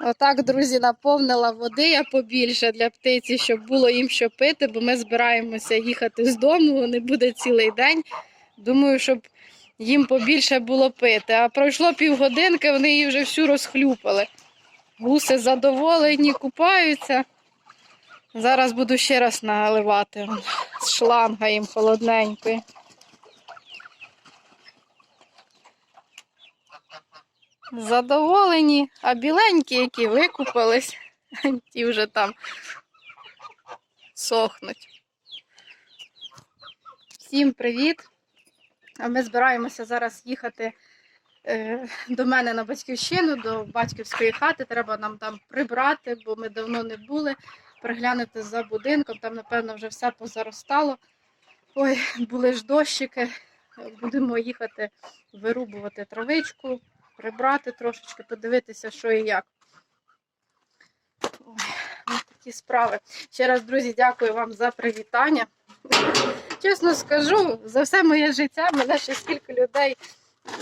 Отак, друзі, наповнила води я побільше для птиці, щоб було їм що пити, бо ми збираємося їхати з дому, не буде цілий день. Думаю, щоб їм побільше було пити. А пройшло півгодинки, вони її вже всю розхлюпали. Гуси задоволені, купаються. Зараз буду ще раз наливати з шланга їм холодненької. Задоволені, а біленькі, які викупались, ті вже там сохнуть. Всім привіт! Ми збираємося зараз їхати е, до мене на батьківщину, до батьківської хати. Треба нам там прибрати, бо ми давно не були. Приглянути за будинком, там, напевно, вже все позаростало. Ой, були ж дощики. Будемо їхати вирубувати травичку, прибрати трошечки, подивитися, що і як. Ой, такі справи. Ще раз, друзі, дякую вам за привітання. Чесно скажу, за все моє життя мене ще скільки людей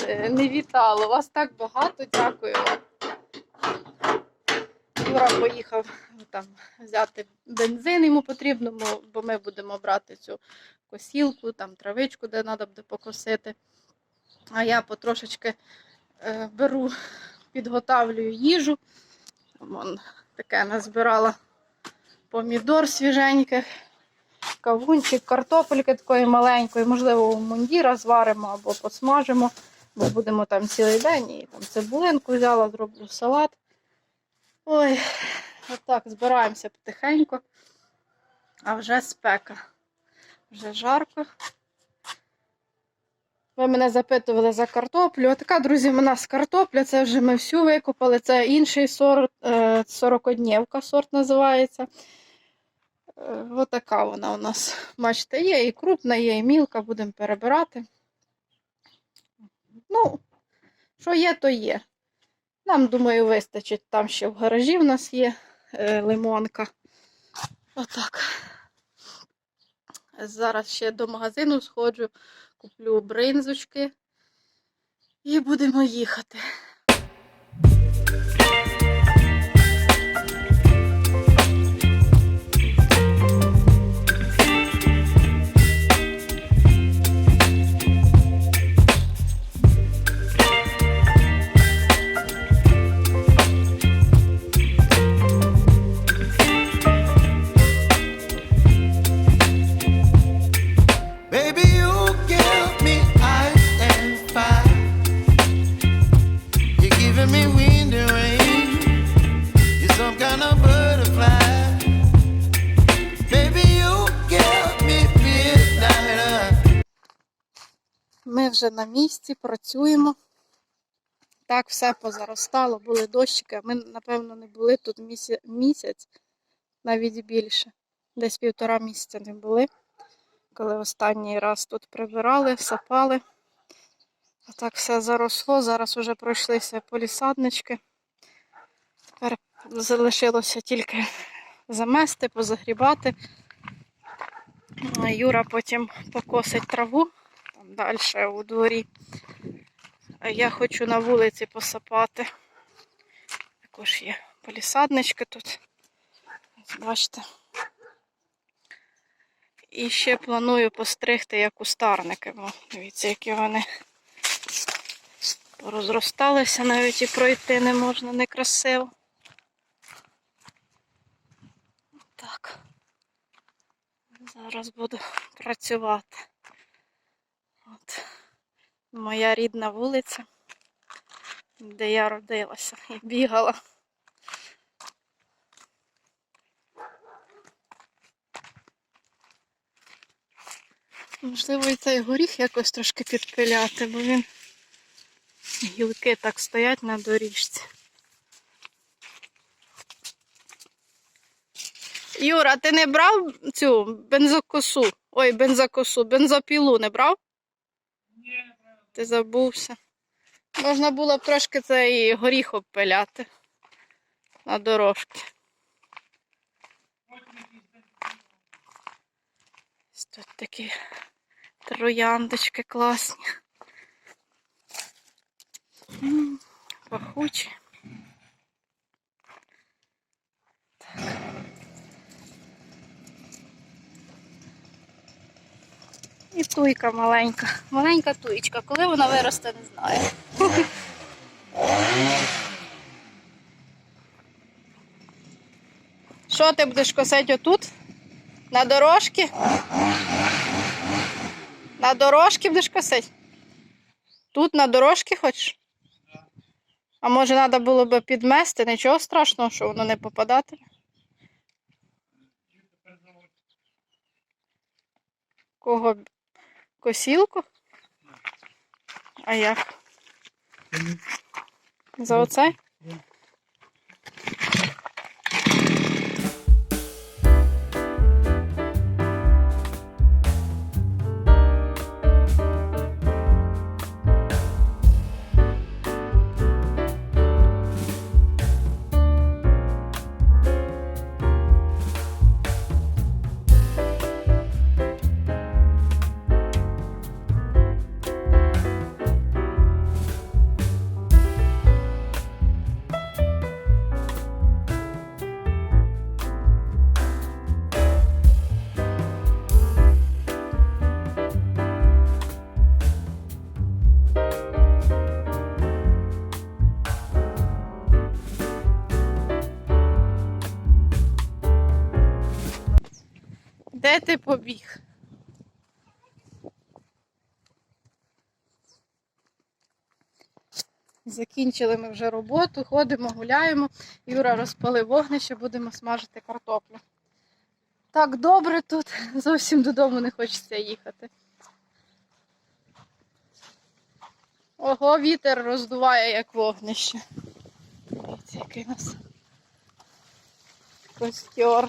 е, не вітало. Вас так багато, дякую вам. Юра поїхав там взяти бензин, йому потрібно, бо- ми будемо брати цю косілку, там травичку, де треба буде покосити. А я потрошечки беру, підготавлюю їжу. Вон таке назбирала помідор свіженьких, кавунчик, картопельки такої маленької, можливо, у мундіра зваримо або посмажимо, бо будемо там цілий день. І там цибулинку взяла, зроблю салат. Ой, отак, збираємося потихеньку. А вже спека. Вже жарко. Ви мене запитували за картоплю. Отака, друзі, в нас картопля. Це вже ми всю викопали. Це інший сорт, е, 40 сорт називається. Е, Отака вона у нас. Бачите, є і крупна, є, і мілка, будемо перебирати. Ну, що є, то є. Нам, думаю, вистачить. Там ще в гаражі в нас є е, лимонка. Отак. Зараз ще до магазину сходжу, куплю бринзочки і будемо їхати. Вже на місці, працюємо. Так, все позаростало, були дощики. Ми, напевно, не були тут місяць, навіть більше. Десь півтора місяця не були, коли останній раз тут прибирали, сапали. А так все заросло. Зараз вже пройшлися полісаднички. Тепер залишилося тільки замести, позагрібати. Юра потім покосить траву там далі у дворі. А я хочу на вулиці посапати. Також є полісаднички тут. Бачите. І ще планую постригти як кустарники, бо дивіться, які вони порозросталися, навіть і пройти не можна, некрасиво. Так. Зараз буду працювати. Моя рідна вулиця, де я родилася і бігала. Можливо, і цей горіх якось трошки підпиляти, бо він гілки так стоять на доріжці. Юра, ти не брав цю бензокосу? Ой, бензокосу, бензопілу не брав? Ти забувся. Можна було б трошки цей горіх обпиляти на дорожки. Ось Тут такі трояндочки класні. Пахучі. І туйка маленька. Маленька туєчка. Коли вона виросте, не знаю. Що ти будеш косити отут? На дорожки? На дорожки будеш косити? Тут на дорожки хочеш? А може треба було би підмести? Нічого страшного, що воно не попадатиме. Кого? Косілку? А як? За оце? Закінчили ми вже роботу, ходимо, гуляємо. Юра розпалив вогнище, будемо смажити картоплю. Так добре тут, зовсім додому не хочеться їхати. Ого, вітер роздуває як вогнище. Дивіться, який у нас костер.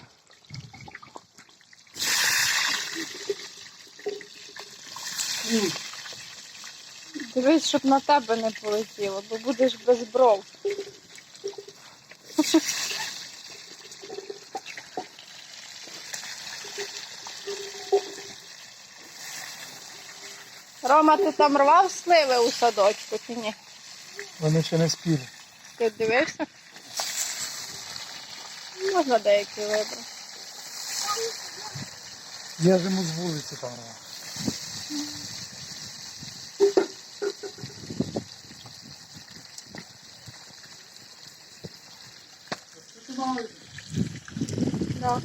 Дивись, щоб на тебе не полетіло, бо будеш без бров. Рома, ти там рвав сливи у садочку чи ні? Вони ще не спіли. Ти дивився? Можна деякі вибрати. Я живу з вулиці там. Да. Так.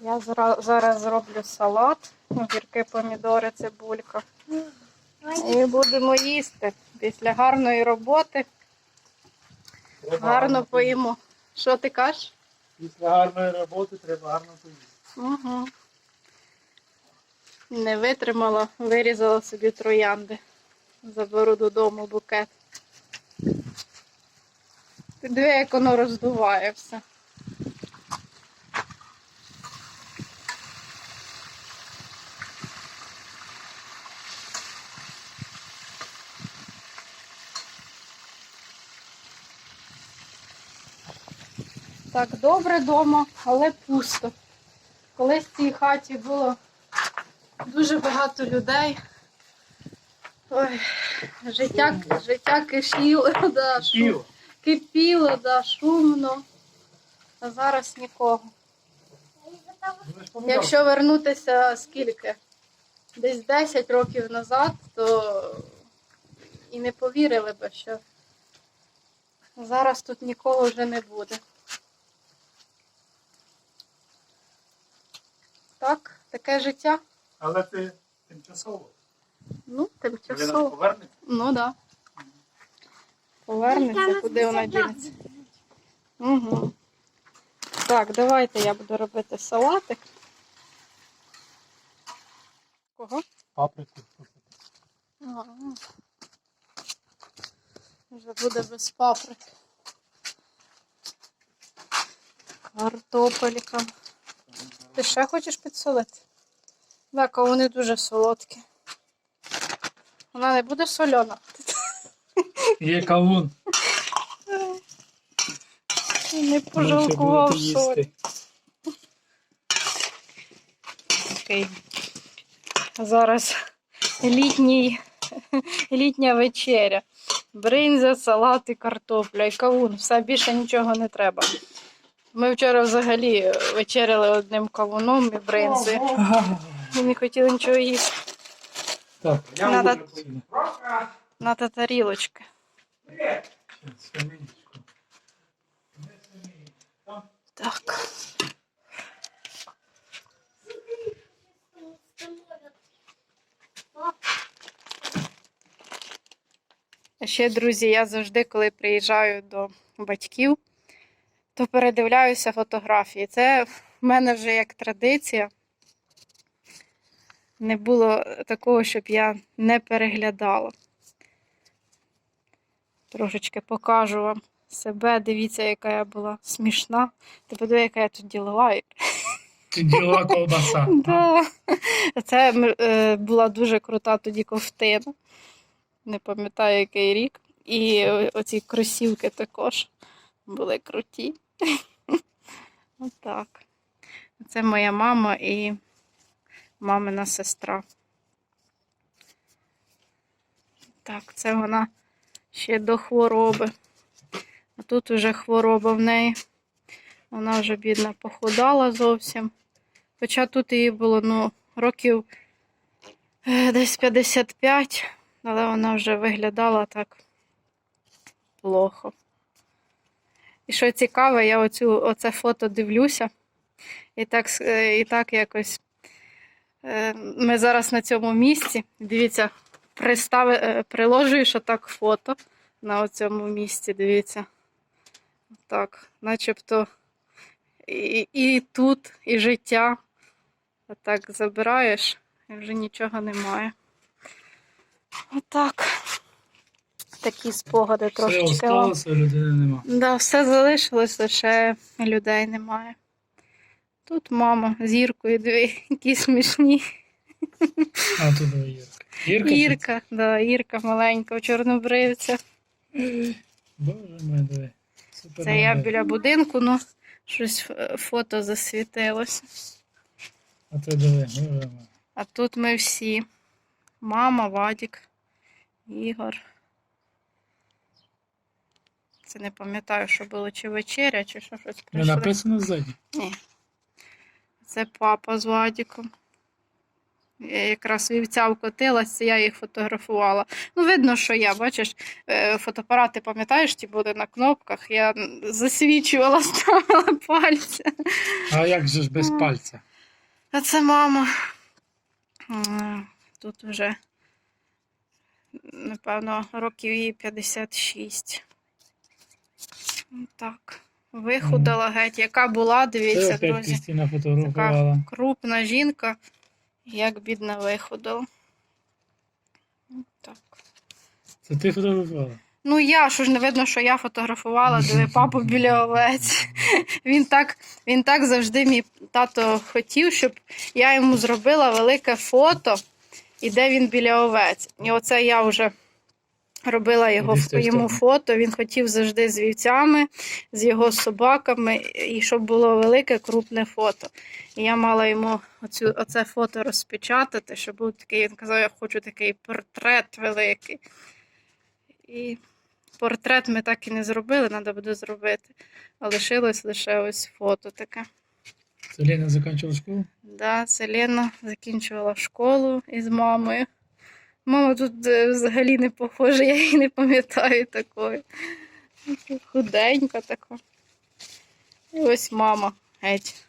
Я зараз зроблю салат, огірки, помідори, цибулька. І будемо їсти. Після гарної роботи гарно поїмо. Що ти кажеш? Після гарної роботи треба гарно поїсти. Угу. Не витримала, вирізала собі троянди. Заберу додому букет. Ти диви, як воно роздуває все. Так, добре вдома, але пусто. Колись в цій хаті було дуже багато людей. Ой, життя, життя кишіло, да, шум, кипіло, да, шумно. А зараз нікого. Якщо вернутися скільки? Десь 10 років назад, то і не повірили би, що зараз тут нікого вже не буде. Так, таке життя. Але ти тимчасово. Ну, тимчасово. повернеться. Ну так. Да. Повернеться, куди вона дінеться. Угу. Так, давайте я буду робити салатик. Кого? Паприку. Вже буде без паприки. Картопелька. Ти ще хочеш підсолити? Так, а вони дуже солодкі. Вона не буде сольона. Є кавун. Не пожалкував соль. Такий. Зараз літній, літня вечеря. Бринза, салат і картопля, і кавун. Все більше нічого не треба. Ми вчора взагалі вечеряли одним кавуном і бринзою. І не хотіли нічого їсти. Так, я Надо- буду сюди. На тарілочки. Семенечко. Так. Ще, друзі, я завжди, коли приїжджаю до батьків, то передивляюся фотографії. Це в мене вже як традиція. Не було такого, щоб я не переглядала. Трошечки покажу вам себе. Дивіться, яка я була смішна. Ти подиви, яка я тут ділова. Ти діла колбаса. Да. Це е, була дуже крута тоді ковтина. Не пам'ятаю, який рік. І оці кросівки також були круті. Отак. Це моя мама і мамина сестра. Так, це вона ще до хвороби. А тут вже хвороба в неї. Вона вже, бідна, похудала зовсім. Хоча тут їй було ну, років е, десь 55, але вона вже виглядала так плохо. І що цікаве, я оцю, оце фото дивлюся, і так, е, і так якось ми зараз на цьому місці. Дивіться, пристави, е, приложуєш отак фото на цьому місці, дивіться. Так, начебто і, і тут, і життя. А так забираєш, і вже нічого немає. Отак. Такі спогади Все трошечки. вам. осталося, людини нема. Да, все залишилось, лише людей немає. Тут мама з Іркою, дві, які смішні. А тут Ірка. Ірка? Ірка, да, Ірка маленька, у чорнобривця. Боже мой, диви. Супер Це я біля будинку, ну щось фото засвітилося. А ти диви, боже мой. А тут ми всі. Мама, Вадік, Ігор. Це не пам'ятаю, що було, чи вечеря, чи що щось Не написано ззаді. Ні. Це папа з Вадіком. Я якраз вівця вкотилась, це я їх фотографувала. Ну, видно, що я, бачиш, е, фотоапарати, пам'ятаєш, ті були на кнопках. Я засвічувала, ставила пальця. А як же ж без пальця? А це мама. Тут вже, напевно, років їй 56. Так. Вихудала геть. Яка була, дивіться, опять друзі. Кристина Така фотографувала. крупна жінка, як бідна виходила. Так. Це ти фотографувала? Ну я, що ж не видно, що я фотографувала, диви папу біля овець. Він так, він так завжди мій тато хотів, щоб я йому зробила велике фото, і де він біля овець. І оце я вже робила його йому фото. Він хотів завжди з вівцями, з його собаками, і щоб було велике крупне фото. І я мала йому оцю, оце фото розпечатати, щоб був такий, він казав, я хочу такий портрет великий. І портрет ми так і не зробили, треба буде зробити. А лишилось лише ось фото таке. Це Лена закінчила школу? Да, це Лена закінчувала школу із мамою. Мама тут е, взагалі не похожа, я її не пам'ятаю такої. Худенька така. І ось мама геть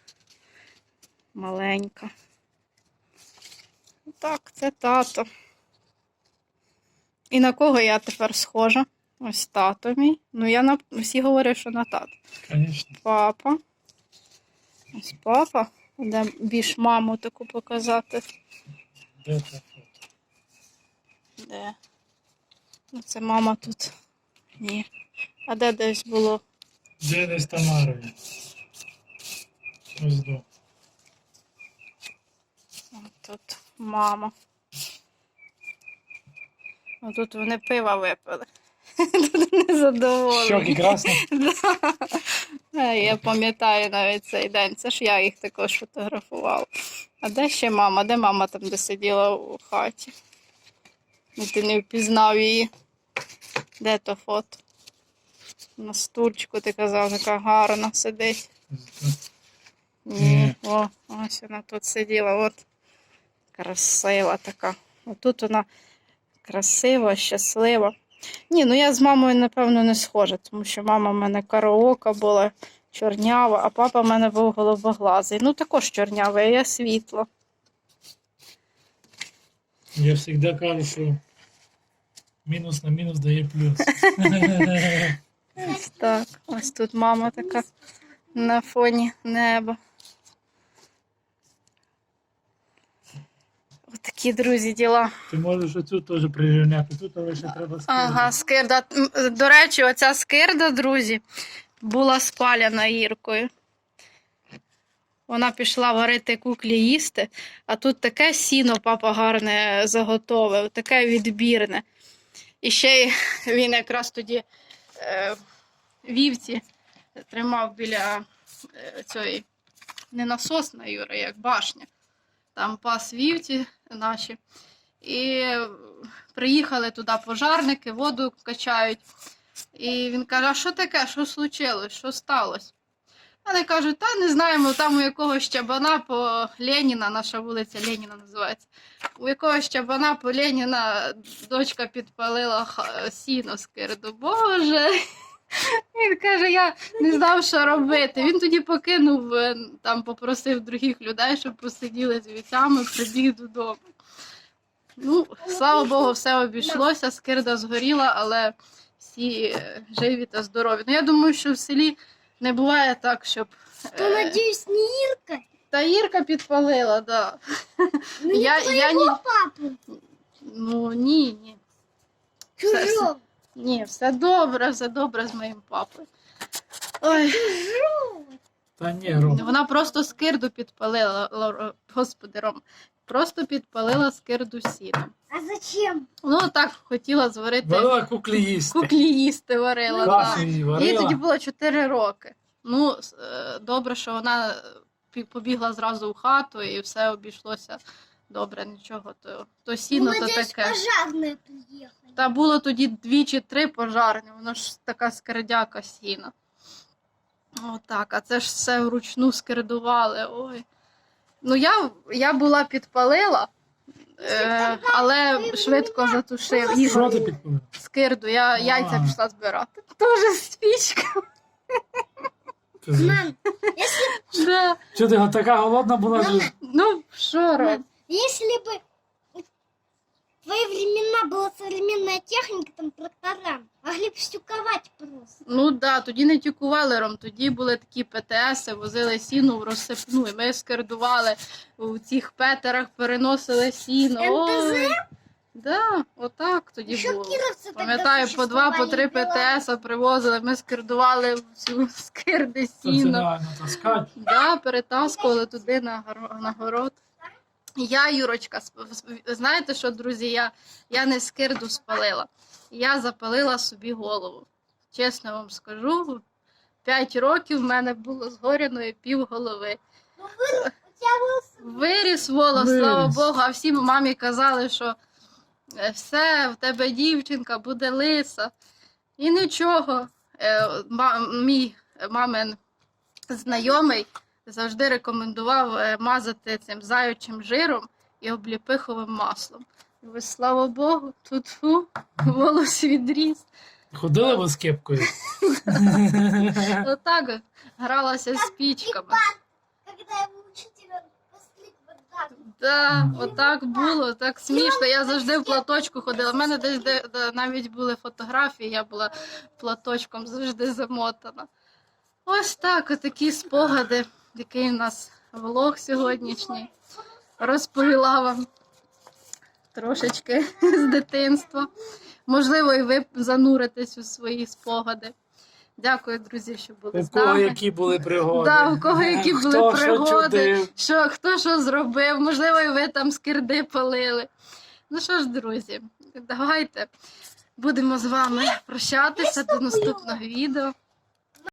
маленька. Так, це тато. І на кого я тепер схожа? Ось тато мій. Ну, я на всі говорять, що на тато. Звісно. Папа. Ось папа. Де більш маму таку показати. Де це? Де? Ну, це мама тут. Ні. А де десь було? Де десь Тамарою? Ось до. Тут мама. А тут вони пива випили. Тут Щоки незадоволені. красні. Да. Е, Я пам'ятаю навіть цей день. Це ж я їх також фотографувала. А де ще мама? Де мама там, де сиділа у хаті? І ти не впізнав її. Де то фото? На стульчику ти казав, така гарна сидить. Ні, о, ось вона тут сиділа, от красива така. Отут вона красива, щаслива. Ні, ну я з мамою, напевно, не схожа, тому що мама в мене караока була чорнява, а папа в мене був голубоглазий. Ну, також чорнявий, а я світло. Я завжди кажу, що мінус на мінус дає плюс. Ось так. Ось тут мама така на фоні неба. Отакі, друзі, діла. Ти можеш оцю теж прирівняти, тут лише треба скинути. Ага, скирда. До речі, оця скирда, друзі, була спалена Іркою. Вона пішла варити куклі їсти, а тут таке сіно папа гарне заготовив, таке відбірне. І ще він якраз тоді е, вівці тримав біля е, цієї не насосна Юра, як башня. Там пас вівці наші. І приїхали туди пожарники, воду качають. І він каже: а що таке? Що случилось? Що сталося? Вони кажуть, та не знаємо, там у якогось щабана по Леніна, наша вулиця Леніна називається. У якогось щабана по Леніна дочка підпалила сіно з кирду. Боже. Він каже, я не знав, що робити. Він тоді покинув, е, там попросив других людей, щоб посиділи з вівцями, прибіг додому. Ну, слава Богу, все обійшлося, скирда згоріла, але всі е, живі та здорові. Ну, я думаю, що в селі не буває так, щоб. То, е, надеюсь, не Ирка. Та Ірка підпалила, да. Ну, Я- не я твоего не- папу. Ну ні, ні. Чужого. Ні, все добре, все добре з моїм папою. Ой, Та ні, Ром. вона просто скирду підпалила, господи, Ром, просто підпалила скирду сіном. А зачем? Ну так хотіла зварити Варила куклі їсти. куклі їсти варила. да. Кашу її Їй тоді було 4 роки. Ну, е, добре, що вона е, пі- побігла зразу в хату і все обійшлося добре, нічого. То, то сіно, ну, то таке. пожарные приехали. Та було тоді дві чи три пожарні, воно ж така скердяка сіна. Отак, а це ж все вручну скердували. Ой. Ну, я, я була підпалила, е, але швидко затушив Що ти підпалила? скирду. Я яйця пішла збирати. Тоже свічка. Мам, Да. Що ти така голодна була? що- Ну, що робити? если бы времена была современная техника, там трактора, могли бы стюковать просто. Ну да, тоді не тюкували ром, тоді були такі ПТС, возили сіну в розсипну, і ми скердували у цих петерах, переносили сіно. Ой, да, отак тоді Еще було. кировцы тогда Пам'ятаю, по два, по три существовали, ПТС привозили, ми скердували всю скирди Та це сіно. реально таскать. Да, перетаскували туди на, горо- на город. Я, Юрочка, знаєте що, друзі, я, я не скирду спалила. Я запалила собі голову. Чесно вам скажу, п'ять років в мене було згоряної пів голови. Ну, был Виріс волос, Виріс. слава Богу, а всі мамі казали, що е, все, в тебе дівчинка буде лиса. І нічого. Е, Мій мамин знайомий завжди рекомендував е, мазати цим заючим жиром і обліпиховим маслом. І ви, слава Богу, тут фу, волос відріс. Ходила ви з кепкою? Отак гралася з пічками. Да, отак було, так смішно. Я завжди в платочку ходила. У мене десь де, де навіть були фотографії, я була платочком завжди замотана. Ось так, отакі спогади, який у нас влог сьогоднішній. Розповіла вам трошечки з дитинства. Можливо, і ви зануритесь у свої спогади. Дякую, друзі, що були У з кого нами. які були пригоди? Да, у кого які були Хто що пригоди, чудив? що хто що зробив, можливо, і ви там скирди палили. Ну що ж, друзі, давайте будемо з вами прощатися до наступного відео.